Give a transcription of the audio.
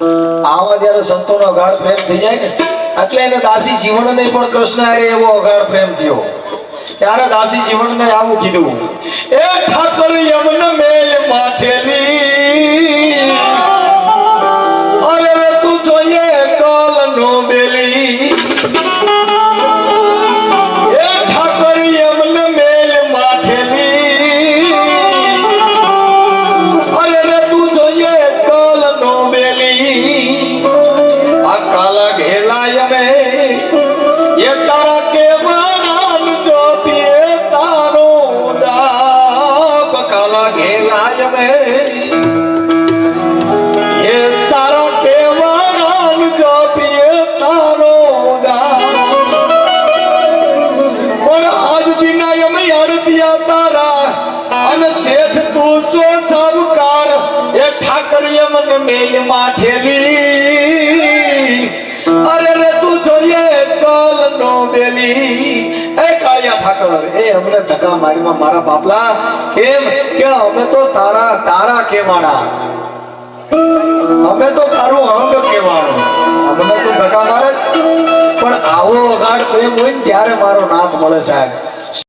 આવા જ્યારે સંતોનો અગાઢ પ્રેમ થઈ જાય ને, એટલે એને દાસી જીવનને પણ કૃષ્ણ હારે એવો અગાઢ પ્રેમ થયો. ત્યારે દાસી જીવનને આવું કીધું, એ ઠાકોર યમન શેઠ તું સો સામકાર? એ ઠાકર યમન મેલ માઠેલી નો એ કાળિયા ઠાકર, એ અમને ધક્કા મારીમાં મારા બાપલા. કેમ? કે અમે તો તારા તારા કેવાડા અમે તો તારું અંગ કેવાડું અમને તો ધક્કા મારે પણ આવો અગાડ પ્રેમ હોય ને ત્યારે મારો નાથ મળે સાહેબ.